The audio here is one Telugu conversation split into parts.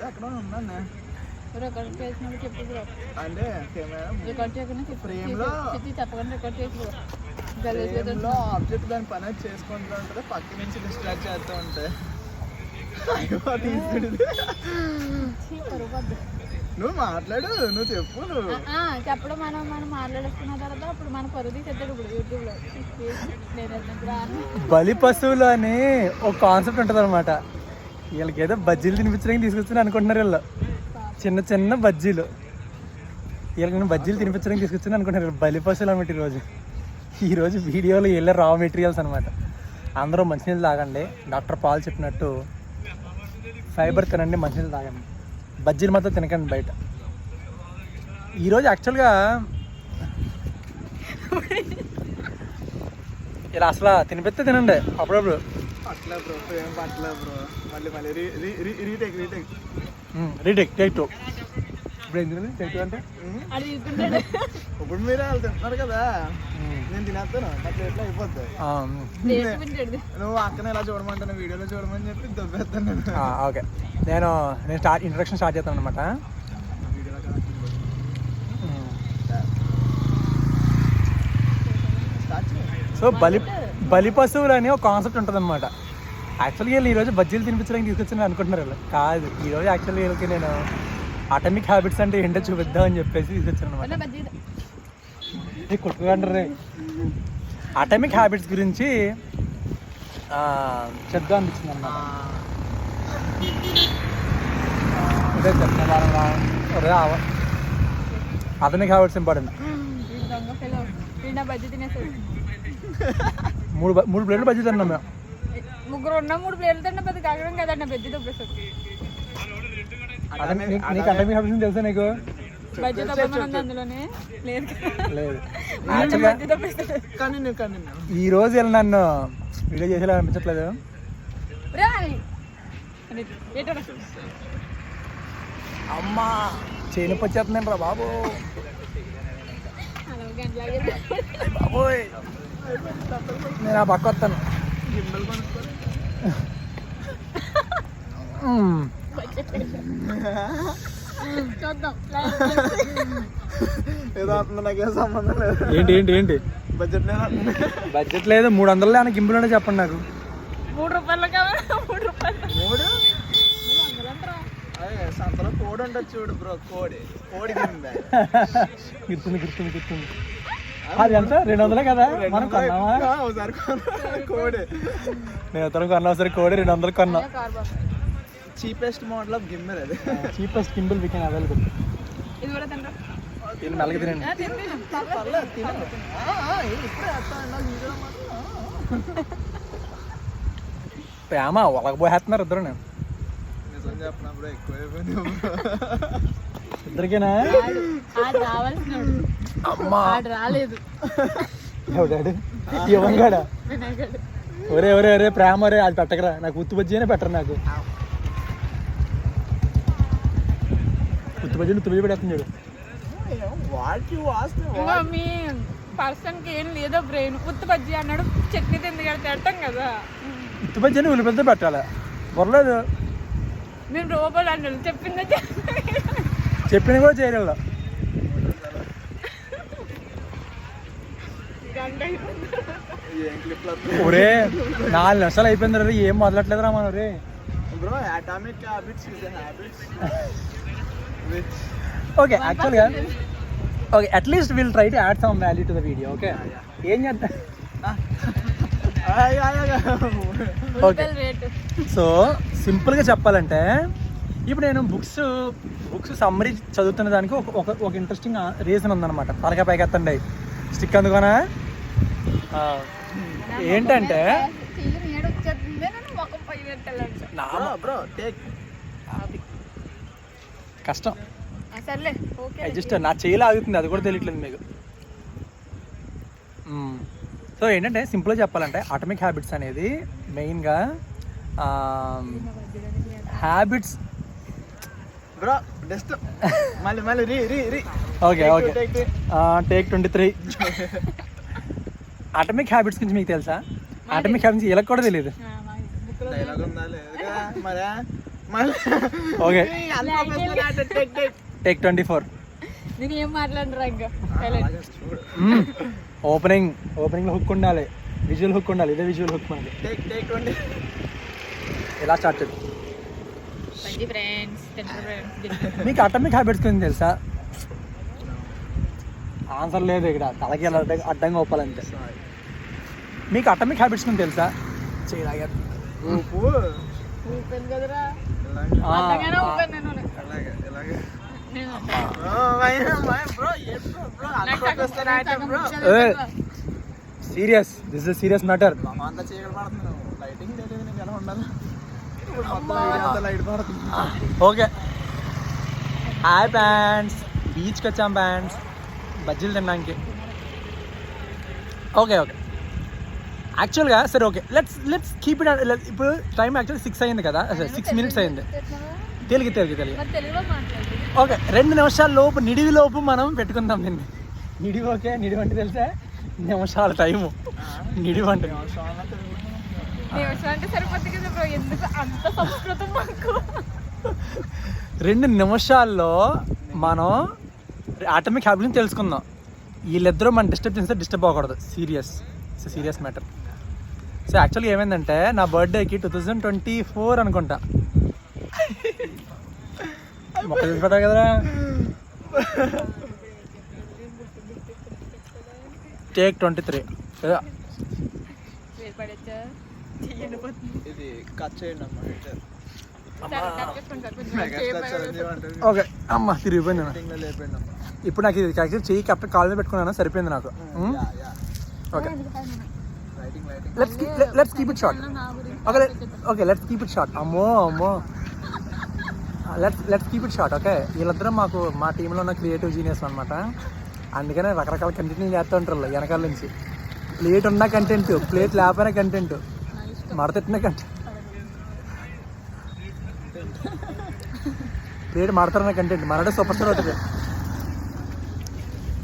ఎక్కడ రికార్డ్ చెప్పు అంటే చేయకుండా లో- చేసి లో ఆబ్జెక్ట్ దాని పని చేసుకుంటూ ఉంటుంది పక్క నుంచి డిస్ట్రాక్ట్ చేస్తూ ఉంటాయి నువ్వు మాట్లాడు నువ్వు చెప్పు నువ్వు. చెప్పడం మనం మనం మాట్లాడేసుకున్న తర్వాత అప్పుడు మన పరువు తీసేద్దాడు ఇప్పుడు ఇప్పుడు రాను. బలి పశువులు అని ఒక కాన్సెప్ట్ ఉంటుంది అనమాట వీళ్ళకి ఏదో బజ్జీలు తినిపించడానికి తీసుకొచ్చాను అనుకుంటున్నారు వీళ్ళు. చిన్న చిన్న బజ్జీలు. వీళ్ళకి నేను బజ్జీలు తినిపించడానికి తీసుకొచ్చాను అనుకుంటున్నారు వీళ్ళు. బలి పశువులు అనమాట ఈరోజు. ఈరోజు వీడియోలో వెళ్ళే రా మెటీరియల్స్ అనమాట. అందరూ మంచినీళ్ళు తాగండి. డాక్టర్ పాల్ చెప్పినట్టు ఫైబర్ తినండి మంచినీళ్ళు తాగండి. బజ్జీలు మాత్రం తినకండి బయట. ఈరోజు యాక్చువల్గా ఇలా అసలు తినిపిస్తే తినండి. అప్పుడప్పుడు అట్లా బ్రో ఏం పట్ల బ్రో. మళ్ళీ మళ్ళీ re re re retake retake. Retake take two. ఇప్పుడు ఎందుకు టేక్ టూ అంటే? ఇప్పుడు మీరే వాళ్ళు తింటున్నారు కదా. నేను తినేస్తాను. నా ప్లేట్లో అయిపోద్ది. నువ్వు అక్కనే ఇలా చూడమంటాను వీడియోలో చూడమని చెప్పి దొబ్బేస్తాను నేను. ఓకే. నేను నేను స్టార్ట్ ఇంట్రడక్షన్ స్టార్ట్ చేస్తాను అనమాట. సో బలి బలి పశువులు అనే ఒక కాన్సెప్ట్ ఉంటుంది అనమాట యాక్చువల్గా వీళ్ళు ఈరోజు బజ్జీలు తినిపించడానికి తీసుకొచ్చిన అనుకుంటున్నారు వీళ్ళు. కాదు ఈరోజు యాక్చువల్గా వీళ్ళకి నేను అటమిక్ హ్యాబిట్స్ అంటే ఏంటో చూపిద్దామని చెప్పేసి తీసుకొచ్చాను అనమాట కొట్టుకుంటారు అటమిక్ హ్యాబిట్స్ గురించి చెప్దాం అనిపించింది ఆ, అనమాట ఇదే చెప్తాను అతనికి హ్యాబిట్స్ ఇంపార్టెంట్ బజ్జీ మూడు బ- మూడు ప్లేట్లు బజ్జీ తిన్నాం మేము. ముగ్గురు ఉన్న మూడు ప్లేట్లు తిన్న పెద్ద కాగడం కదండి బజ్జీ అదే నీ- నీకు హ్యాబిట్స్ తెలుసా నీకు? బజ్జీ దొబ్బమని అందులోనే. లేదు. కదా. లేదు. వీడు యాక్చువల్గా బజ్జీ దొబ్బేస్తాడు కానీ నువ్వు కానీ నువ్వు. ఈ రోజు వీళ్ళు నన్ను వీడియో చేసేలా అనిపించట్లేదు. అని అమ్మా. చేయి నొప్పి వచ్చేస్తుందండి రా బాబు. బాబోయ్. నేను ఆ పక్క వస్తాను. గిన్నెలు కొనుక్కొని మ్మ్. చూద్దాం ఏదో అవుతుంది నాకేం సంబంధం లేదు. ఏంటి ఏంటి ఏంటి? బడ్జెట్ లేదు బడ్జెట్ లేదు మూడు వందలు అని గింపులు చెప్పండి నాకు. మూడు రూపాయలు కావాలి మూడు రూపాయలు. మూడు? సంతలో కోడి ఉంటుంది చూడు బ్రో కోడి. కోడి గుర్తుంది గుర్తుంది గుర్తుంది. అది ఎంత? రెండు వందలే కదా? మనం కొన్నామా? ఒకసారి కొన్నా. కోడి. నేను ఇతరం కొన్నా సరే కోడి రెండు వందలు కొన్నా. చీపెస్ట్ మోడల్ ఆఫ్ గిమ్మర్ అది. Cheapest gimbal we can available ఇది కూడా తింటా ఇది మెల్లగా తినండి. ప్రేమ ఇద్దరు. నేను నిజం చెప్పినప్పుడు ఎక్కువైపోయింది ఇద్దరికేనా? అమ్మా. రాలేదు ఎవడాడు ఇవ్వంగాడా ఒరే ఒరే ఒరే ప్రేమ ఒరే అది పెట్టకరా. నాకు ఉత్తు బజ్జీనే పెట్టరు నాకు. ఉత్తు బజ్జీ ఉత్తు బజ్జీ పెడతాను చూడు. మీ పర్సన్కి ఏం లేదో బ్రెయిన్ ఉత్త బజ్జీ అన్నాడు చట్నీ తింది కదా తింటాం కదా. ఉత్తు బజ్జీని ఉల్లిపెడితే పెట్టాలి? పొరలేదు. మేము రోబోలు అన్నాడు చెప్పిందే చెప్పిన కూడా క్లిప్లు ఒరే నాలుగు నిమిషాలు అయిపోయింది రే ఏం మొదలట్లేదు రా. మన రే ఓకే యాక్చువల్గా okay at least will try to add some value to the video okay ఏం చేద్దాం? ఓకే సో సింపుల్గా చెప్పాలంటే ఇప్పుడు నేను బుక్స్ బుక్స్ సమ్మరీ చదువుతున్న దానికి ఒక ఒక ఒక ఇంట్రెస్టింగ్ రీజన్ ఉందన్నమాట. తలకాయ పైకి ఎత్తండి. స్టిక్ అందుకోనా? ఏంటంటే కష్టం. ఆ, సర్లే ఓకే. జస్ట్ నా చేయిలో ఆగుతుంది అది కూడా తెలియట్లేదు మీకు. సో ఏంటంటే సింపుల్గా చెప్పాలంటే ఆటమిక్ హ్యాబిట్స్ అనేది మెయిన్గా హ్యాబిట్స్ బ్రో జస్ట్ మళ్ళీ మళ్ళీ re re re. Okay okay take take twenty three atomic habits గురించి మీకు తెలుసా? ఆటమిక్ హ్యాబిట్స్ ఇలా కూడా తెలియదు okay take twenty four opening ఓపెనింగ్లో hook ఉండాలి. విజువల్ హుక్ ఉండాలి. ఇదే విజువల్ హుక్ మనకి ఇలా స్టార్ట్ చేద్దాం? మీకు అటమిక్ హ్యాబిట్స్ గురించి తెలుసా? ఆన్సర్ లేదు ఇక్కడ. తలకి అడ్డంగా ఒప్పాలంటే మీకు అటమిక్ హ్యాబిట్స్ గురించి తెలుసా? నాకు? Serious this is serious matter lighting నీకు లైట్ పడుతుంది. ఓకే. హాయ్ ప్యాంట్స్ బీచ్కి వచ్చాం ప్యాంట్స్ బజ్జీలు తినడానికి. Okay okay. యాక్చువల్గా సరే okay. Let's let's keep it ఇప్పుడు టైం యాక్చువల్లీ సిక్స్ అయింది కదా. సిక్స్ మినిట్స్ అయింది. తెలుగు తెలుగు తెలుగు ఓకే రెండు నిమిషాల లోపు నిడివి లోపు మనం పెట్టుకుందాం దీన్ని. నిడివి ఓకే నిడివి అంటే తెలుసా? నిమిషాల టైము నిడివి అంటే. దేవస్వం అంటే సరిపోద్ది కదా ఎందుకు అంత సంస్కృతం మాకు? రెండు నిమిషాల్లో మనం ఆటమిక్ హ్యాబిట్ని తెలుసుకుందాం. వీళ్ళిద్దరూ మనం డిస్టర్బ్ చేస్తే డిస్టర్బ్ అవ్వకూడదు. Serious it's serious matter so యాక్చువల్గా ఏమైందంటే నా బర్త్డేకి టూ థౌజండ్ ట్వంటీ ఫోర్ అనుకుంటా. మొక్క కదరా. టేక్ ట్వంటీ త్రీ పోతుంది. ఇది కట్ చేయండి అమ్మా ఓకే. అమ్మ తిరిగిపోయింది ఇప్పుడు నాకు ఇది యాక్చువల్లీ చెయ్యి కరెక్ట్ కాల్ మీద పెట్టుకున్నాను సరిపోయింది నాకు. Okay. Let's let's keep it short okay okay let's keep it short అమ్మో అమ్మో. Let's let's keep it short okay వీళ్ళిద్దరం మాకు మా టీంలో ఉన్న క్రియేటివ్ జీనియస్ అనమాట అందుకనే రకరకాల కంటెంట్ చేస్తూ ఉంటారు వెనకాల నుంచి. ప్లేట్ ఉన్న కంటెంట్ ప్లేట్ లేకపోయినా కంటెంట్ మడతెట్టిన కంటెంట్ ప్లేట్ మడతారన్న కంటెంట్ మనడే సూపర్ స్టార్ అవుతుంది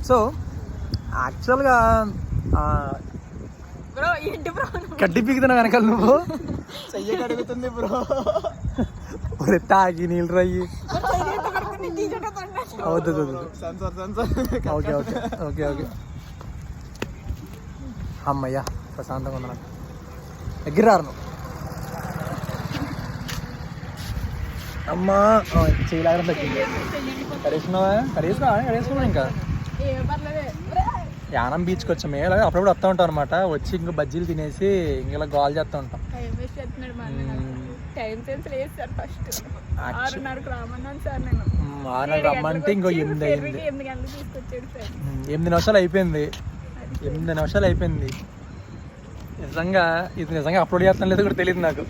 సో యాక్చువల్గా బ్రో ఏంటి బ్రో గడ్డి పీకుతున్నా వెనకాల నువ్వు? చెయ్యి కడుగుతుంది బ్రో ఒరే తాగి నీళ్ళు రయ్యి అవుతుంది ఓకే ఓకే ఓకే ఓకే. అమ్మయ్యా ప్రశాంతంగా ఉంది నాకు ఎగ్గిరారు నువ్వు. అమ్మా. చేయలాగా తగ్గింది కడేసుకున్నావా ఇంకా. యానం బీచ్కి వచ్చాం. మేము ఇలాగ అప్పుడప్పుడు వస్తూ ఉంటాం అనమాట వచ్చి ఇంకా బజ్జీలు తినేసి ఇంక ఇలా గాల్ చేస్తూ ఉంటాం. ఆరున్నరకు రమ్మంటే ఇంకో ఎనిమిది అయింది ఎనిమిది నిమిషాలు అయిపోయింది. ఎనిమిది నిమిషాలు అయిపోయింది. నిజంగా ఇది నిజంగా అప్లోడ్ చేస్తాను లేదు కూడా తెలియదు నాకు.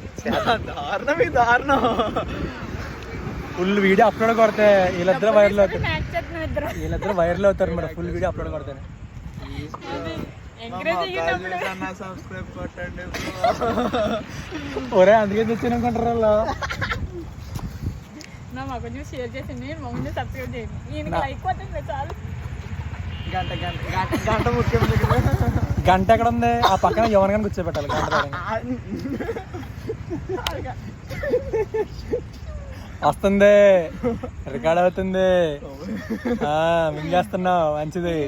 దారుణం దారుణం. ఫుల్ వీడియో అప్లోడ్ కొడితే వీళ్ళిద్దరు వైరల్ అవుతారు. వీళ్ళిద్దరు వైరల్ అవుతారు మరి ఫుల్ వీడియో అప్లోడ్ కొడతాను ఒరే అందుకే తెచ్చాను అనుకుంటారు వాళ్ళు. నా మా కొంచెం షేర్ చేసింది మా ముందు సబ్స్క్రైబ్ చేయండి. ఈయనకి నా- లైక్ కొట్టండి చాలు. గంట గంట గంట ముఖ్యం గంట ఎక్కడ ఉంది? ఆ పక్కన ఎవరికైనా కూర్చోబెట్టాలి గంట. వస్తుంది. రికార్డ్ అవుతుంది. మింగేస్తున్నావు మంచిది.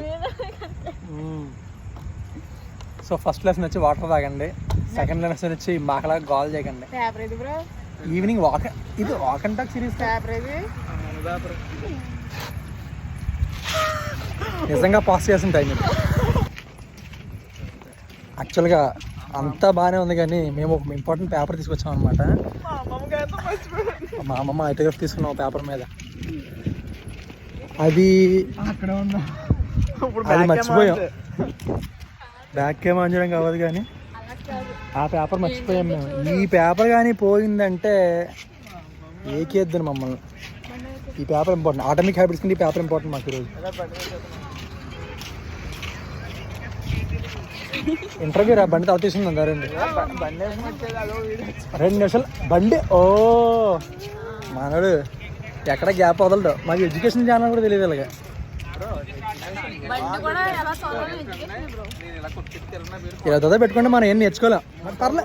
సో ఫస్ట్ లెసన్ వచ్చి వాటర్ తాగండి. సెకండ్ లెసన్ వచ్చి మాకలా గాల్ చేయకండి. ఈవినింగ్ వాక్ ఇది వాక్ అండ్ టాక్ సిరీస్ నిజంగా పాస్ చేసిన టైం ఇది. యాక్చువల్గా అంతా బాగానే ఉంది కానీ మేము ఒక ఇంపార్టెంట్ పేపర్ తీసుకొచ్చాం అనమాట మా అమ్మమ్మ ఐటోగ్రాఫ్ తీసుకున్నాం పేపర్ మీద. అది అక్కడ ఉందా? ఇప్పుడు అది మర్చిపోయాం. బ్యాక్ ఏమో అంచడం కావదు కానీ ఆ పేపర్ మర్చిపోయాం మేము. ఈ పేపర్ కానీ పోయిందంటే ఏకేద్దని మమ్మల్ని. ఈ పేపర్ ఇంపార్టెంట్ ఆటమిక్ హ్యాబిట్స్ కింద ఈ పేపర్ ఇంపార్టెంట్ మాకు ఈరోజు ఎలా బండి వేసేద్దాం. ఇంటర్వ్యూ రా బండి తర్వాత తీసుకుందాం దా రండి నిమిషాలు బండి ఓ. మనడు ఎక్కడ గ్యాప్ వదలడు మాకు ఎడ్యుకేషన్ ఛానల్ కూడా తెలియదు ఇలాగా ఇలా పెట్టుకుంటే మనం ఏం నేర్చుకోలేం. పర్లే.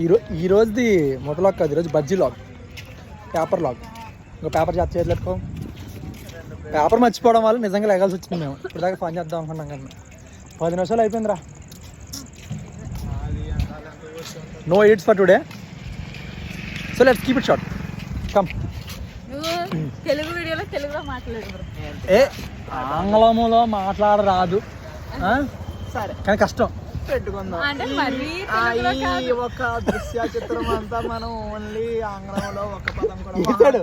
ఈరో ఈ రోజుది మొదటి లాగ్ కాదు ఈరోజు బజ్జీ లాగ్. Paper log. ఇంకో పేపర్ చేత చేయట్లేదుకో పేపర్ మర్చిపోవడం వల్ల నిజంగా లేగాల్సి వచ్చింది మేము. ఇప్పుడు దాకా ఫోన్ చేద్దాం అనుకున్నాం కానీ. పది నిమిషాలు అయిపోయిందిరా. No aids for today so let's keep it short come Telugu వీడియోలో తెలుగులో ఏ ఆంగ్లములో మాట్లాడరాదు? సరే. కానీ కష్టం. పెట్టుకుందాం. ఈ ఒక దృశ్య చిత్రం అంతా మనం ఓన్లీ ఆంగ్లంలో ఒక పదం కూడా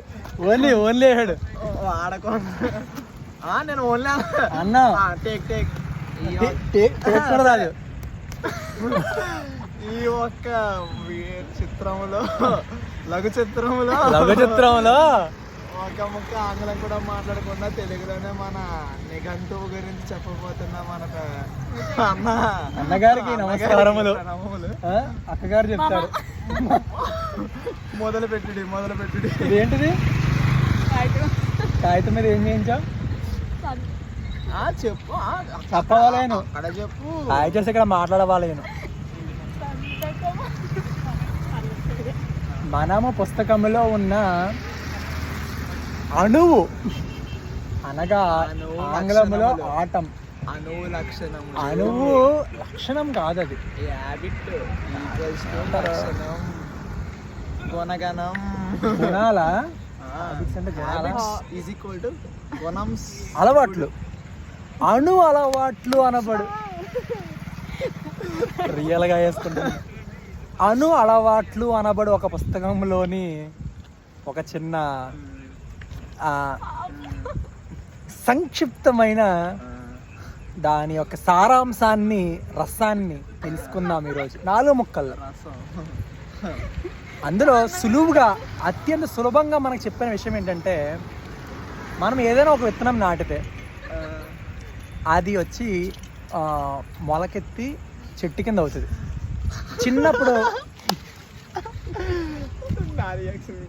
ఓన్లీ ఓన్లీ వేసాడు వాడకుండా ఆ, నేను ఓన్లీ అన్న. టేక్ టేక్ కూడా రాదు. ఈ ఒక్క చిత్రములో లఘు చిత్రములో లఘు చిత్రంలో. ఒక ముక్క ఆంగ్లం కూడా మాట్లాడకుండా తెలుగులోనే మన నిఘంటువు గురించి చెప్పబోతున్నా మనకు. అన్న. అన్నగారికి నమస్కారములు. అక్కగారు చెప్తారు. మొదలు పెట్టుడి మొదలు పెట్టుడి ఇదేంటిది? కాగితం. మీద ఏం చేయించావు? ఆ, చెప్పు ఆ, చెప్పవాలేను. అక్కడ చెప్పు. హాయ్ చేసి ఇక్కడ మాట్లాడవాలేను. మనము పుస్తకంలో ఉన్న అణువు. అనగా ఆంగ్లంలో. ఆటం. అణువు లక్షణం అణువు లక్షణం కాదు అది గుణగణం. గుణాల? అలవాట్లు. అణు అలవాట్లు అనబడు. రియల్గా వేసుకుంటాను అణు అలవాట్లు అనబడు ఒక పుస్తకంలోని ఒక చిన్న సంక్షిప్తమైన దాని యొక్క సారాంశాన్ని రసాన్ని తెలుసుకుందాం ఈరోజు. నాలుగు ముక్కల్లో. అందులో సులువుగా అత్యంత సులభంగా మనకు చెప్పిన విషయం ఏంటంటే మనం ఏదైనా ఒక విత్తనం నాటితే అది వచ్చి మొలకెత్తి చెట్టు కింద అవుతుంది. చిన్నప్పుడు రియాక్షన్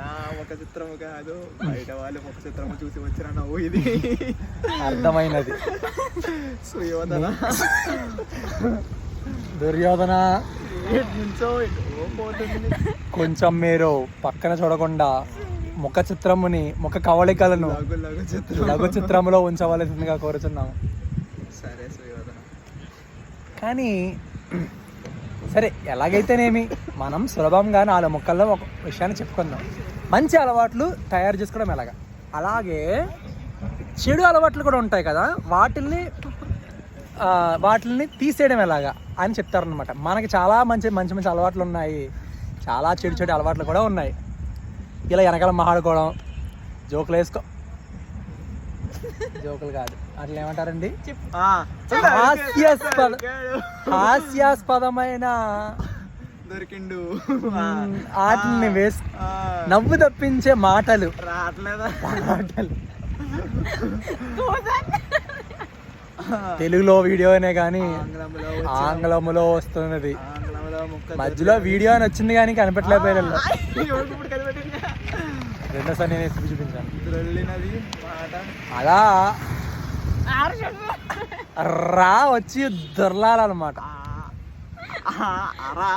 నా ఒక చిత్రము కాదు. బయట వాళ్ళు ఒక చిత్రము చూసి వచ్చిన నవ్వు ఇది. అర్థమైనది. సుయోధన. దుర్యోధన. కొంచెం మీరు పక్కన చూడకుండా ముఖ చిత్రముని ముఖ కవళికలను లఘు లఘు చిత్రం లఘు చిత్రములో ఉంచవలసిందిగా కోరుచున్నాము. సరే సుయోధన. కానీ సరే ఎలాగైతేనేమి? మనం సులభంగా నాలుగు ముక్కల్లో ఒక విషయాన్ని చెప్పుకుందాం. మంచి అలవాట్లు తయారు చేసుకోవడం ఎలాగా? అలాగే చెడు అలవాట్లు కూడా ఉంటాయి కదా వాటిల్ని వాటిల్ని తీసేయడం ఎలాగా అని చెప్తారనమాట మనకి చాలా మంచి మంచి మంచి అలవాట్లు ఉన్నాయి. చాలా చెడు చెడు అలవాట్లు కూడా ఉన్నాయి. ఇలా వెనకాల మాట్లాడుకోవడం జోకులు వేసుకో జోకులు కాదు. అట్లా ఏమంటారండి? హాస్యాస్పద. హాస్యాస్పదమైన దొరికిండు. వాటిని వేసి నవ్వు తప్పించే మాటలు. రావట్లేదా? మాటలు. తెలుగులో వీడియోనే కానీ ఆంగ్లంలో ఆంగ్లములో వస్తున్నది. మధ్యలో వీడియో అని వచ్చింది కానీ కనిపెట్టలేకపోయారు? రెండోసారి నేను చూపించాను అలా రా వచ్చి దొరలాలన్నమాట. అరా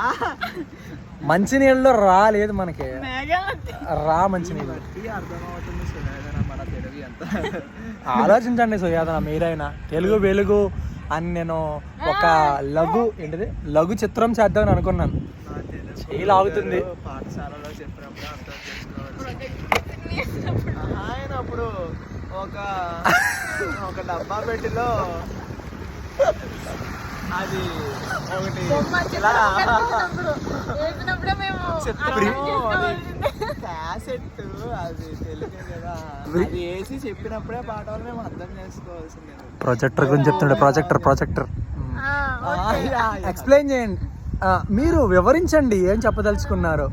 మంచినీళ్ళలో రా లేదు మనకి. రా ఎంత. ఆలోచించండి సుయాదన మీరైనా. తెలుగు వెలుగు అని నేను ఒక లఘు ఏంటిది? లఘు చిత్రం చేద్దామని అనుకున్నాను. చేయి లాగుతుంది. పాఠశాలలో చెప్పినప్పుడు అర్థం చేసుకోవాలి అప్పుడు ఒక ఒక డబ్బా పెట్టిలో అది ఒకటి ఇలా వేసినప్పుడే మేము చిత్రము అది క్యాసెట్ అది తెలుగే కదా. అది వేసి చెప్పినప్పుడే పాట వాళ్ళు మేము అర్థం చేసుకోవాల్సిందే. ప్రొజెక్టర్ గురించి చెప్తుండే ప్రొజెక్టర్ ప్రొజెక్టర్ ఎక్స్ప్లెయిన్ చేయండి. మీరు వివరించండి ఏం చెప్పదలుచుకున్నారు?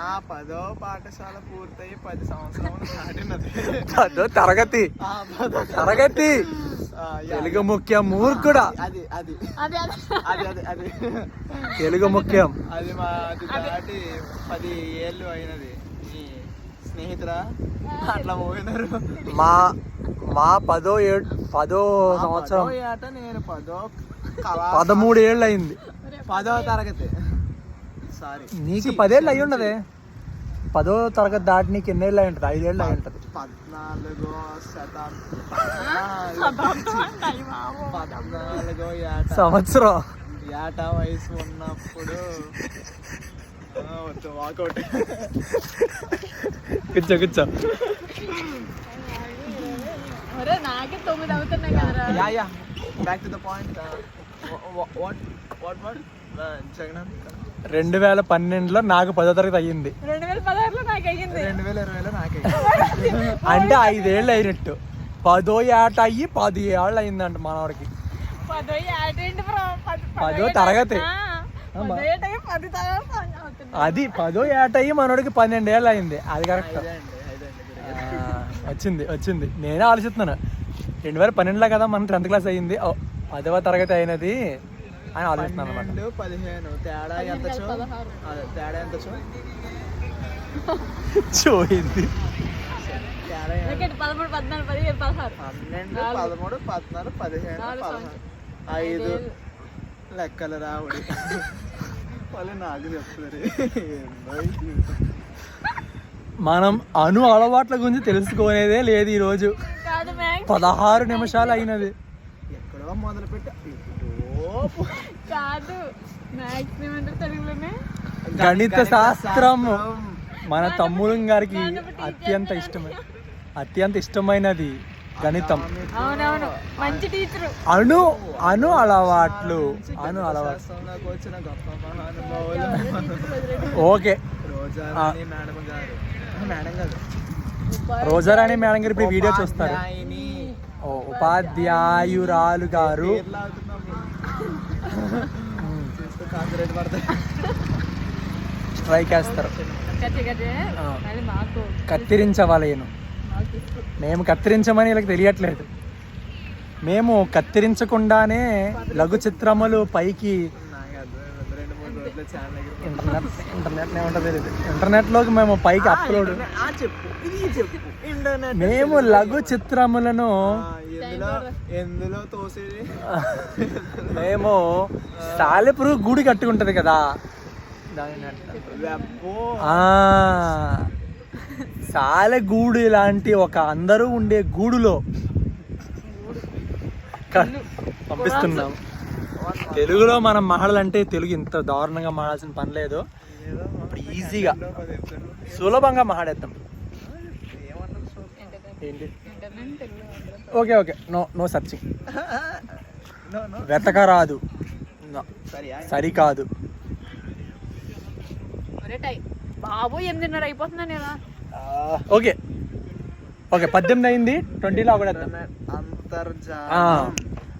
నా పదో పాఠశాల పూర్తయి పది సంవత్సరాలు దాటినది. అదో తరగతి. ఆ పదో తరగతి. ఆ. తెలుగు ముఖ్యం మూర్ఖుడా. అది అది. అదే అదే. అది అది అది. తెలుగు ముఖ్యం. అది మా అది. దాటి పది ఏళ్ళు అయినది. ఈ స్నేహితురా అట్లా పోయినారు. మా మా పదో ఏడు పదో ఆ సంవత్సరం. పదో నేను పదో పదమూడు ఏళ్ళు అయింది. పదవ తరగతి. నీకు పదేళ్ళు అయి ఉండదే పదో తరగతి దాటి నీకు ఎన్నేళ్ళు అయి ఉంటుంది ఐదేళ్ళు అయి ఉంటుంది పద్నాలుగో శతాబ్దం పద్నాలుగో ఏట. సంవత్సరం. ఏట వయసు ఉన్నప్పుడు. ఆ, వద్దు వాకౌట్ కూర్చో కూర్చో. నాకే తొమ్మిది అవుతున్నాయి కదరా. Yeah yeah. Back to the point what what what Jagan రెండు వేల పన్నెండులో నాకు పదో తరగతి అయ్యింది. రెండు వేల పదహారులో నాకు అయ్యింది రెండు వేల ఇరవైలో నాకే అంటే ఐదేళ్ళు అయినట్టు పదో ఏట అయ్యి పది ఏళ్ళు అయిందంట మనవాడికి. పదో బ్రో? పది పదో తరగతి. ఆ, పదో ఏట అయ్యి పది తరగతి అవుతుంది. అది పదో ఏట అయ్యి మనోడికి పన్నెండు ఏళ్ళు అయింది అది కరెక్ట్ వచ్చింది వచ్చింది. నేనే ఆలోచిస్తున్నాను. రెండు వేల పన్నెండులో కదా మన టెన్త్ క్లాస్ అయ్యింది. ఓ, పదవ తరగతి అయినది. అని ఆలోచిస్తున్నాను అనమాట పదిహేను తేడా ఎంత చో? పదహారు. అదే తేడా ఎంత చో? చూయింది పదమూడు పద్నాలుగు పదిహేను పదహారు. పన్నెండు పదమూడు పద్నాలుగు పదిహేను పదహారు. ఐదు. లెక్కలు రావుడి. వాళ్ళు నాకు చెప్తారు. మనం అను అలవాట్ల గురించి తెలుసుకోనేదే లేదు ఈరోజు. పదహారు నిమిషాలు అయినది. ఎక్కడో మొదలు పెట్టి ఎప్పుడో పో- కాదు. మ్యాక్స్ ఏమంటారు తెలుగులోనే? గణిత శాస్త్రం. మన తమ్ముడు గారికి అత్యంత ఇష్టమైన అత్యంత ఇష్టమైనది గణితం. అవునవును. మంచి టీచరు. అను అను అలవాట్లు అను అలవాట్లు. Okay. Rojarani madam garu. Madam garu. Rojarani madam గారు ఇప్పుడు వీడియో చూస్తారు. ఉపాధ్యాయురాలు గారు. స్ట్రైక్ వేస్తారు కచ్చే కత్తిరించవలేను మేము కత్తిరించమని వీళ్ళకి తెలియట్లేదు. మేము కత్తిరించకుండానే లఘు చిత్రములు పైకి నాకు అర్థం అవ్వదు. రెండు మూడు రోజుల ఛానల్ దగ్గర ఇంటర్నెట్ ఇంటర్నెట్ ఇంటర్నెట్లోకి మేము పైకి అప్లోడ్. ఆ చెప్పు. ఇది చెప్పు. ఇంటర్నెట్ మేము లఘు చిత్రములను ఎందులో తోసేది? మేము సాలెపురు గూడి కట్టుకుంటది కదా. దాని వెబ్బో ఆ సాలెగూడు లాంటి ఒక అందరూ ఉండే గూడులో పంపిస్తున్నాం. తెలుగులో మనం మాట్లాడాలంటే తెలుగు ఇంత దారుణంగా మాట్లాడాల్సిన పని లేదు. ఇప్పుడు ఈజీగా. సులభంగా సో- ఏంటి. Okay okay. No no searching no no వెతకరాదు No. సరియా సరికాదు. ఒరే టై బాబు ఎనిమిదిన్నర అయిపోతుందని ఇలా ఓకే. ఓకే పద్దెనిమిది అయింది. ట్వంటీలో ఆ, అంతర్జాలం.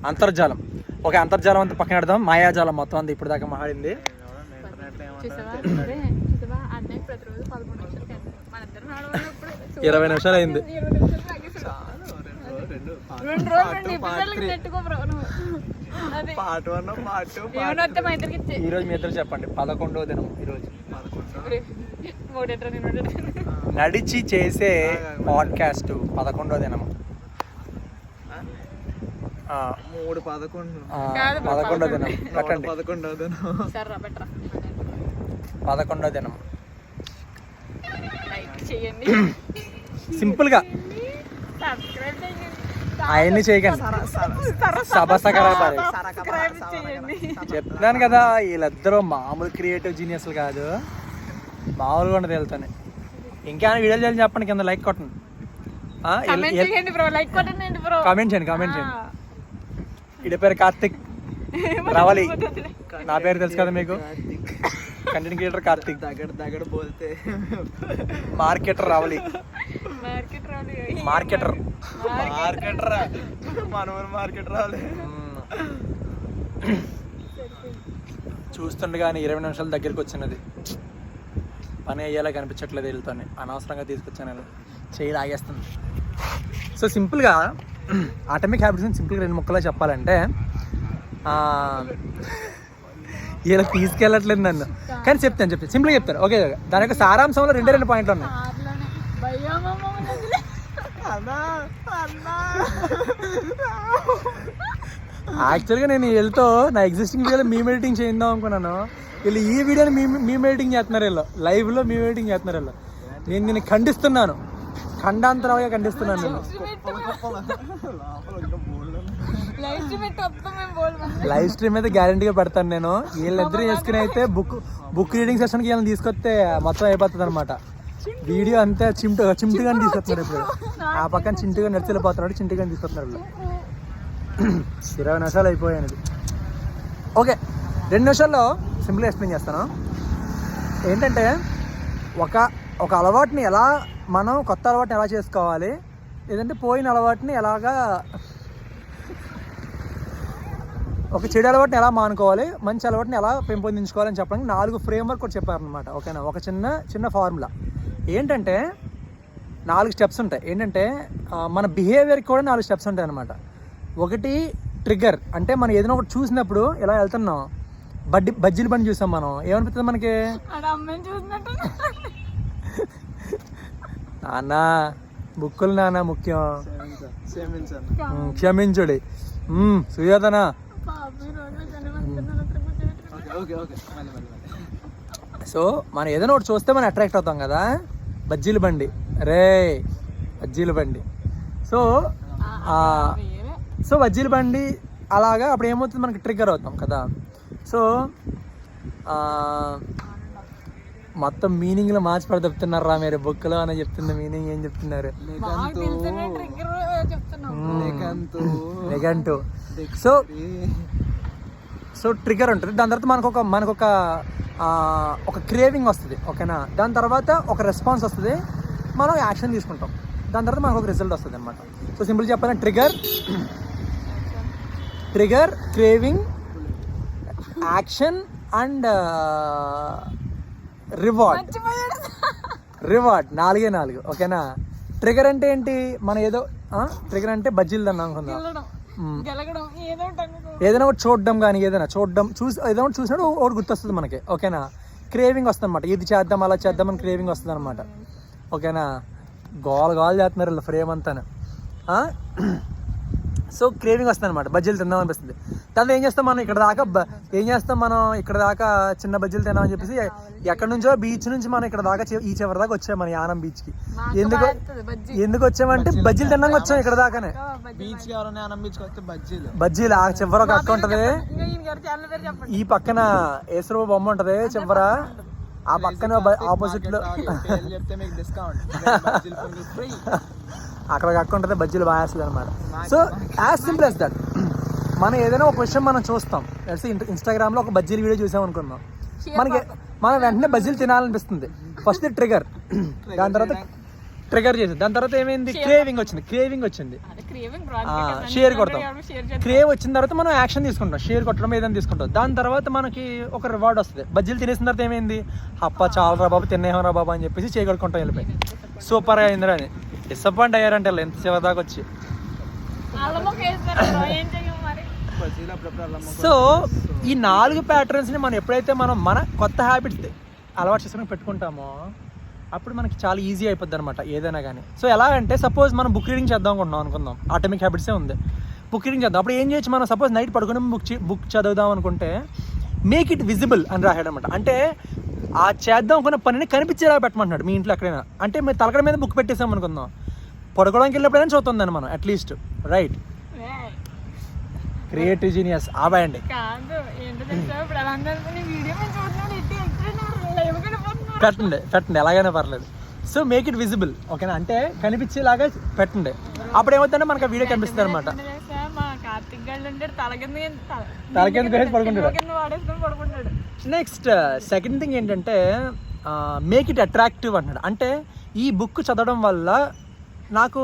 అంతర్జాలం. ఓకే అంతర్జాలం అంతా పక్కన పెడదాం. మాయాజాలం మొత్తం అంతా ఇప్పుడు దాకా మాట్లాడింది పదకొండు ఆడవాళ్ళప్పుడు ఇరవై నిమిషాలు అయింది. వస్తే మా ఇద్దరికి ఇచ్చే. ఈ రోజు మీ ఇద్దరు చెప్పండి. పదకొండవ దినం ఈరోజు. నడిచి చేసే పాడ్కాస్ట్ పదకొండవ దినం. మూడు పదకొండు. పదకొండవ దినం. కట్టండి పదకొండవ దినం. లైక్ చేయండి. సింపుల్గా సబ్స్క్రైబ్ చేయండి. అవన్నీ చేయకండి. చేయండి చెప్తున్నాను కదా వీళ్ళిద్దరూ మామూలు క్రియేటివ్ జీనియస్లు కాదు. మామూలుగా ఉండదు వెళ్తానే ఇంకేమైనా వీడియోలు చేయాలని చెప్పండి కింద లైక్ కొట్టండి. కమెంట్ చేయండి బ్రో లైక్ కొట్టండి బ్రో. కామెంట్ చేయండి కామెంట్ చేయండి. ఇడి పేరు కార్తిక్. రవలి. నా పేరు తెలుసు కదా మీకు? Content creator Karthik. దగడ దగడ బోల్తే. మార్కెటర్ రవలి. మార్కెటర్. మార్కెట్ రా. మన ఊరు మార్కెట్ రాలే చూస్తుండగానే ఇరవై నిమిషాల దగ్గరికి వచ్చినది. పని అయ్యేలా కనిపించట్లేదు వీళ్ళతోనే. అనవసరంగా తీసుకొచ్చాను. చేయి లాగేస్తుంది సో సింపుల్గా ఆటమిక్ హ్యాబిట్స్ సింపుల్గా రెండు ముక్కలో చెప్పాలంటే ఇలా వీళ్ళకి తీసుకెళ్ళట్లేదు నన్ను. కానీ చెప్తాను చెప్తాను. సింపుల్గా చెప్తాను. ఓకే దాని యొక్క సారాంశంలో రెండే రెండు పాయింట్లు ఉన్నాయి. యాక్చువల్గా నేను వీళ్ళతో నా ఎగ్జిస్టింగ్ వీడియోలో మీ మెడిటింగ్ చేద్దాం అనుకున్నాను. వీళ్ళు ఈ వీడియోని మీ మీ మెడిటింగ్ చేస్తున్నారు వీళ్ళు. లైవ్లో మీ మెడిటింగ్ చేస్తున్నారు వీళ్ళు. నేను దీన్ని ఖండిస్తున్నాను. ఖండాంతరంగా ఖండిస్తున్నాను నేను. లైవ్ స్ట్రీమ్ అయితే గ్యారంటీగా పెడతాను నేను. వీళ్ళిద్దరు చేసుకుని అయితే బుక్ బుక్ రీడింగ్ సెషన్కి వీళ్ళని తీసుకొస్తే మొత్తం అయిపోతుంది అనమాట వీడియో అంతే చిమ్టు చిమ్టుగా తీసుకొస్తున్నారు ఇప్పుడు. ఆ పక్కన చింటుగా నడిచి వెళ్ళిపోతున్నాడు చింటుగా తీసుకొస్తున్నారు ఇరవై నిమిషాలు అయిపోయాయి ఇది ఓకే రెండు నిమిషాల్లో సింపుల్గా ఎక్స్ప్లెయిన్ చేస్తాను. ఏంటంటే ఒక ఒక అలవాటుని ఎలా మనం కొత్త అలవాటుని ఎలా చేసుకోవాలి? లేదంటే పోయిన అలవాటుని ఎలాగా ఒక చెడు అలవాటుని ఎలా మానుకోవాలి? మంచి అలవాటుని ఎలా పెంపొందించుకోవాలని చెప్పడానికి నాలుగు ఫ్రేమ్ వర్క్ కూడా చెప్పారనమాట ఓకేనా? ఒక చిన్న చిన్న ఫార్ములా. ఏంటంటే నాలుగు స్టెప్స్ ఉంటాయి. ఏంటంటే మన బిహేవియర్కి కూడా నాలుగు స్టెప్స్ ఉంటాయి అనమాట ఒకటి ట్రిగ్గర్. అంటే మనం ఏదైనా ఒకటి చూసినప్పుడు ఇలా వెళ్తున్నాం? బడ్డి బజ్జీలు బండి చూసాం మనం. ఏమనిపిస్తుంది మనకి ఆడ అమ్మాయిని చూసినట్టు నాన్న బుక్కులు నాన్న ముఖ్యం క్షమించాను ఉమ్, క్షమించుడి ఉమ్, సుయోధన పాపి రోజు కనిపిస్తున్నారు తిరుపతి ఓకే ఓకే ఓకే. మళ్ళీ మళ్ళీ మళ్ళీ. సో మనం ఏదైనా ఒకటి చూస్తే మనం అట్రాక్ట్ అవుతాం కదా? బజ్జీల బండి. రే బజ్జీల బండి. సో సో బజ్జీల బండి అలాగా అప్పుడు ఏమవుతుంది? మనకి ట్రిగ్గర్ అవుతాం కదా. సో మొత్తం మీనింగ్లో మార్చి పడదెప్తున్నారు రా మీరు బుక్లో అని చెప్తుంది మీనింగ్ ఏం చెప్తున్నారు? నెగంటూ సో సో ట్రిగర్ ఉంటుంది. దాని తర్వాత మనకు ఒక మనకు ఒక ఆ, ఒక క్రేవింగ్ వస్తుంది. ఓకేనా? దాని తర్వాత ఒక రెస్పాన్స్ వస్తుంది. మనం యాక్షన్ తీసుకుంటాం. దాని తర్వాత మనకు ఒక రిజల్ట్ వస్తుంది అనమాట సో సింపుల్ చెప్పాలంటే trigger trigger craving action and reward reward నాలుగే నాలుగు. ఓకేనా? ట్రిగర్ అంటే ఏంటి? మనం ఏదో ట్రిగర్ అంటే బజ్జీలు తిన్నాం అనుకుందాం. ఏదైనా ఒకటి చూడడం కానీ ఏదైనా చూడడం చూసి ఏదైనా ఒకటి చూసినప్పుడు ఒకటి గుర్తొస్తుంది మనకి. ఓకేనా? క్రేవింగ్ వస్తుంది అనమాట ఇది చేద్దాం అలా చేద్దాం అని క్రేవింగ్ వస్తుంది అనమాట ఓకేనా? గోల గోల చేస్తున్నారు వీళ్ళు ఫ్రేమ్ అంతా సో క్రేవింగ్ వస్తుంది అనమాట బజ్జీలు తిందాం అనిపిస్తుంది. దాంట్లో ఏం చేస్తాం మనం ఇక్కడ దాకా ఏం చేస్తాం మనం ఇక్కడ దాకా చిన్న బజ్జీలు తిందాం అని చెప్పేసి ఎక్కడి నుంచో బీచ్ నుంచి మనం ఇక్కడ దాకా ఈ చివరి దాకా వచ్చాం మన యానం బీచ్కి ఎందుకు వస్తుంది బజ్జీ. ఎందుకు వచ్చామంటే బజ్జీలు తినడానికి వచ్చాం ఇక్కడ దాకానే. బీచ్కి బీచ్ బజ్జీలు బజ్జీలు ఆ చివర ఒక అక్క ఉంటుంది. ఈ పక్కన ఏసురు బొమ్మ ఉంటది చివర. ఆ పక్కన ఆపోజిట్లో పేరు చెప్తే మీకు డిస్కౌంట్ బజ్జీలు కొన్ని ఫ్రీ అక్కడ ఒక అక్క ఉంటుంది బజ్జీలు బాగా వేస్తుంది అనమాట so as simple as that మనం ఏదైనా ఒక విషయం మనం చూస్తాం. ఇన్స్టాగ్రామ్లో ఒక బజ్జీల వీడియో చూసాం అనుకుందాం. మనకి మనం వెంటనే బజ్జీలు తినాలనిపిస్తుంది. ఫస్ట్ ట్రిగర్ దాని తర్వాత ట్రిగర్ చేసింది. దాని తర్వాత ఏమైంది? క్రేవింగ్ వచ్చింది. క్రేవింగ్ వచ్చింది. షేర్ కొడతాం. క్రేవ్ వచ్చిన తర్వాత మనం యాక్షన్ తీసుకుంటాం. షేర్ కొట్టడం ఏదైనా తీసుకుంటాం. దాని తర్వాత మనకి ఒక రివార్డ్ వస్తుంది. బజ్జీలు తినేసిన తర్వాత ఏమైంది? అప్ప చాలా రా బాబు తినేహం రా బాబు అని చెప్పేసి చేయగొట్టుకుంటాం వెళ్ళిపోయి. సూపర్గా అయిందిరా అని డిసప్పాయింట్ అయ్యారంటే వాళ్ళు ఎంత చివరి దాకా వచ్చి. సో ఈ నాలుగు ప్యాటర్న్స్ని మనం ఎప్పుడైతే మనం మన కొత్త హ్యాబిట్స్ అలవాటు చేసుకుని పెట్టుకుంటామో అప్పుడు మనకి చాలా ఈజీ అయిపోద్ది అనమాట ఏదైనా కానీ సో ఎలా అంటే సపోజ్ మనం బుక్ రీడింగ్ చేద్దాం అనుకుంటున్నాం అనుకుందాం. ఆటోమిక్ హ్యాబిట్సే ఉంది. బుక్ రీడింగ్ చేద్దాం. అప్పుడు ఏం చేయొచ్చు మనం? సపోజ్ నైట్ పడుకుని బుక్ బుక్ చదువుదాం అనుకుంటే మేక్ ఇట్ విజిబుల్ అని రాయడం అనమాట అంటే ఆ చేద్దాం అనుకున్న పనిని కనిపించేలా పెట్టమంటున్నాడు మీ ఇంట్లో ఎక్కడైనా. అంటే మేము తలకడ మీద బుక్ పెట్టేసాం అనుకుందాం. పడుకోవడానికి వెళ్ళినప్పుడైనా చూస్తుందని మనం at least right creative genius live కనిపోతున్నారు పెట్టండి పెట్టండి ఎలాగైనా పర్లేదు. సో మేక్ ఇట్ విజిబుల్ ఓకేనా అంటే కనిపించేలాగా పెట్టండి. అప్పుడు ఏమవుతుందంటే మనకు వీడియో కనిపిస్తుంది అనమాట పడుకుంటాడు. నెక్స్ట్ సెకండ్ థింగ్ ఏంటంటే మేక్ ఇట్ అట్రాక్టివ్ అంటున్నాడు అంటే ఈ బుక్ చదవడం వల్ల నాకు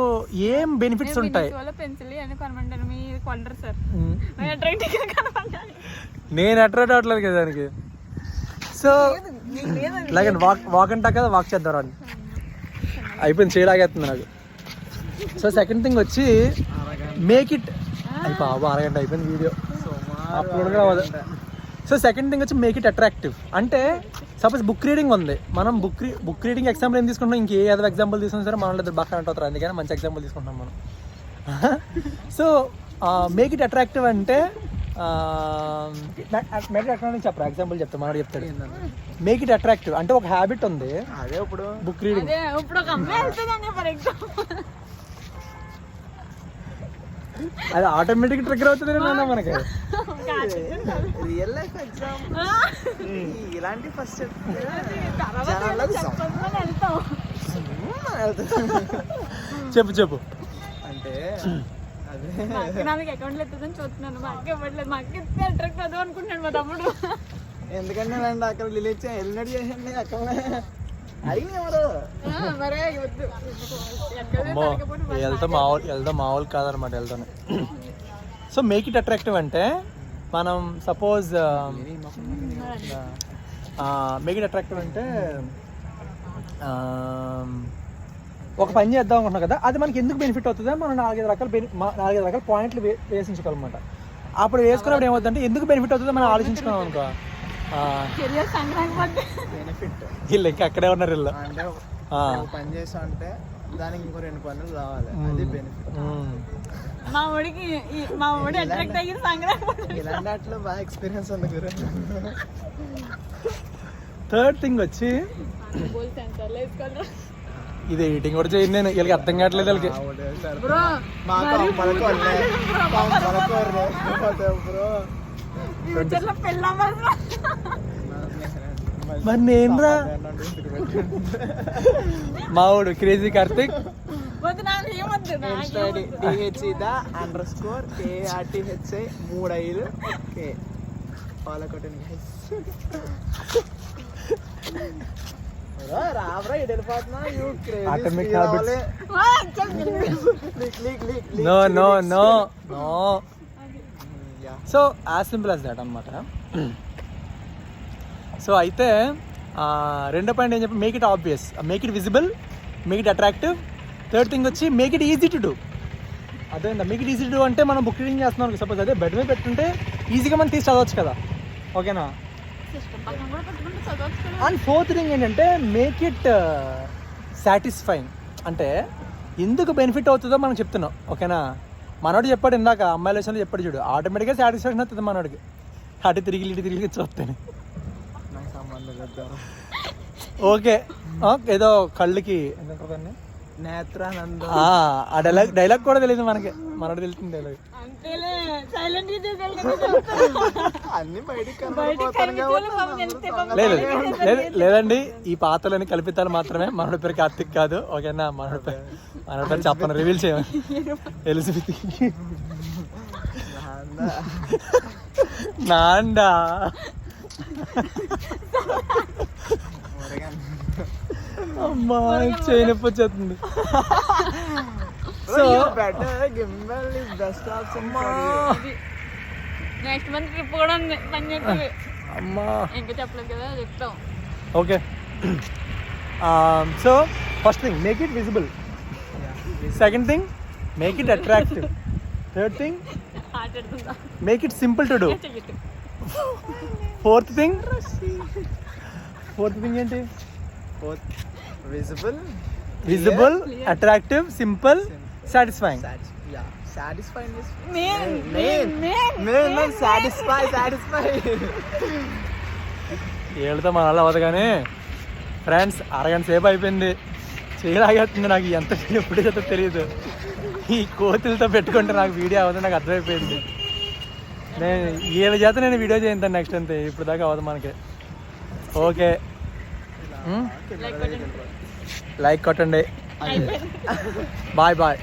ఏం బెనిఫిట్స్ ఉంటాయి? వల్ల పెన్సిల్ అని కొనమంటారు మీ కొంటారు సార్. మ్, అట్రాక్టివ్గా కనపడాలి నేను అట్రాక్ట్ అవ్వట్లేదు కదా దానికి? సో ఇలాగే వాక్ వాక్ అంటా కదా వాక్ చేద్దాం రండి అయిపోయింది చేయలాగేస్తుంది నాకు. సో సెకండ్ థింగ్ వచ్చి మేక్ ఇట్ అయి బాబు అరగంట అయిపోయింది వీడియో అప్పుడు కూడా అవ్వదు. సో సెకండ్ థింగ్ వచ్చి మేక్ ఇట్ అట్రాక్టివ్ అంటే సపోజ్ బుక్ రీడింగ్ ఉంది. మనం బుక్ బుక్ రీడింగ్ ఎగ్జాంపుల్ ఏం తీసుకుంటాం ఇంకే ఏదో ఎగ్జాంపుల్ తీసుకున్నా సరే మనం ఇద్దరు బాగా కనెక్ట్ అవుతారు అందుకని మంచి ఎగ్జాంపుల్ తీసుకుంటాం మనం. సో మేక్ ఇట్ అట్రాక్టివ్ అంటే మేక్ అట్రాక్టివ్ చెప్పరా? ఎగ్జాంపుల్ చెప్తా మనోడు చెప్తాడు. మేక్ ఇట్ అట్రాక్టివ్ అంటే ఒక హ్యాబిట్ ఉంది. అదే ఇప్పుడు. బుక్ రీడింగ్ అదే ఆటోమేటిక్ ట్రిగ్గర్ అవుతుంది నాన్న మనకి. రియల్ లైఫ్ ఎగ్జామ్ ఇలాంటి ఫస్ట్ చెప్పు చెప్పు. అంటే నాకు అకౌంట్లో ఎత్తుందని చూస్తున్నాను. మా అక్క ఇవ్వట్లేదు. మా అక్క ఇస్తే అట్రాక్ట్ అవుదాం అనుకుంటున్నాను మా తమ్ముడు. ఎందుకంటే నేను అక్కడ రిలీజ్ వెళ్ళినట్టు చేయండి అక్కడ. అమ్మో వెళ్తా మామూలు వెళ్తా మామూలు కాదనమాట వెళ్తాను. సో మేక్ ఇట్ అట్రాక్టివ్ అంటే మనం సపోజ్ మేక్ ఇట్ అట్రాక్టివ్ అంటే ఆ, ఒక పని చేద్దాం అనుకుంటున్నాం కదా అది మనకి ఎందుకు బెనిఫిట్ అవుతుందో? మనం నాలుగైదు రకాల నాలుగైదు రకాల పాయింట్లు వేసించుకోవాలన్నమాట. అప్పుడు వేసుకున్నప్పుడు ఏమవుతుందంటే ఎందుకు బెనిఫిట్ అవుతుందో మనం ఆలోచించుకున్నాం అనుకో. వీళ్ళు ఇంకా అక్కడే ఉన్నారు వీళ్ళు. పని చేసా అంటే దానికి ఇంకో రెండు పనులు రావాలి. అది బెనిఫిట్. మా ఊడికి మా ఊడి అట్రాక్ట్ అయ్యి సంక్రాంతి ఇలాంటి వాటిలో బాగా ఎక్స్పీరియన్స్ ఉంది గురు. థర్డ్ థింగ్ వచ్చి ఇది ఎడిటింగ్ కూడా చేయండి నేను. వీళ్ళకి అర్థం కావట్లేదు వీళ్ళకి. బ్రో. మరి నేను రా మావాడు crazy Karthik. Underscore K R T H I మూడు ఐదు K habits. Crazy no no no no so as simple as that అనమాట సో అయితే రెండో పాయింట్ ఏం చెప్పి make it obvious make it visible make it attractive third thing వచ్చి make it easy to do అదేందా make it easy to do అంటే మనం బుక్ రీడింగ్ చేస్తున్నాం సపోజ్ అదే బెడ్ మీద పెట్టుంటే ఈజీగా మనం తీసి చదవచ్చు కదా. ఓకేనా? అండ్ ఫోర్త్ థింగ్ ఏంటంటే మేక్ ఇట్ సాటిస్ఫైయింగ్ అంటే ఎందుకు బెనిఫిట్ అవుతుందో మనం చెప్తున్నాం. ఓకేనా? మనోడు చెప్పాడు ఇందాక అమ్మాయిల విషయంలో చెప్పాడు చూడు. ఆటోమేటిక్గా సాటిస్ఫాక్షన్ అవుతుంది మనోడికి. అటు తిరిగి ఇటు తిరిగి చూస్తాను. ఓకే. ఏదో కళ్ళకి? నేత్రానందం. ఆ, ఆ డైలాగ్ డైలాగ్ కూడా తెలియదు మనకి. మనోడు తెలుస్తుంది డైలాగ్ లేదండి ఈ పాత్రలని కల్పితాలు మాత్రమే. మనోడి పేరు కార్తిక్ కాదు. ఓకేనా? మనోడి పేరు మనోడి పేరు చెప్పను రివీల్ చేయమని. ఎలిజబెత్ నాండా. అమ్మా చేయనొప్పి వచ్చేస్తుంది. సో నెక్స్ట్ మంత్ ట్రిప్ కూడా ఉంది పని చెప్పి అమ్మా. ఇంకా చెప్పలేదు కదా చెప్తాం. Okay so first thing make it visible second thing make it attractive third thing make it simple to do fourth thing fourth thing ఏంటి? Visible visible attractive simple satisfying main. Main satisfy satisfy ఏళ్ళతో మన వల్ల అవ్వదు కానీ ఫ్రెండ్స్ అరగంట సేపు అయిపోయింది. చేయలాగేస్తుంది నాకు ఎంత ఎప్పుడు చేతో తెలియదు. ఈ కోతులతో పెట్టుకుంటే నాకు వీడియో అవ్వదు నాకు అర్థమైపోయింది. నేను వీళ్ళ చేత నేను వీడియో చేయంతాను నెక్స్ట్ అంతే ఇప్పుడు దాకా అవ్వదు మనకి. ఓకే లైక్ కొట్టండి. లైక్ కొట్టండి బాయ్ బాయ్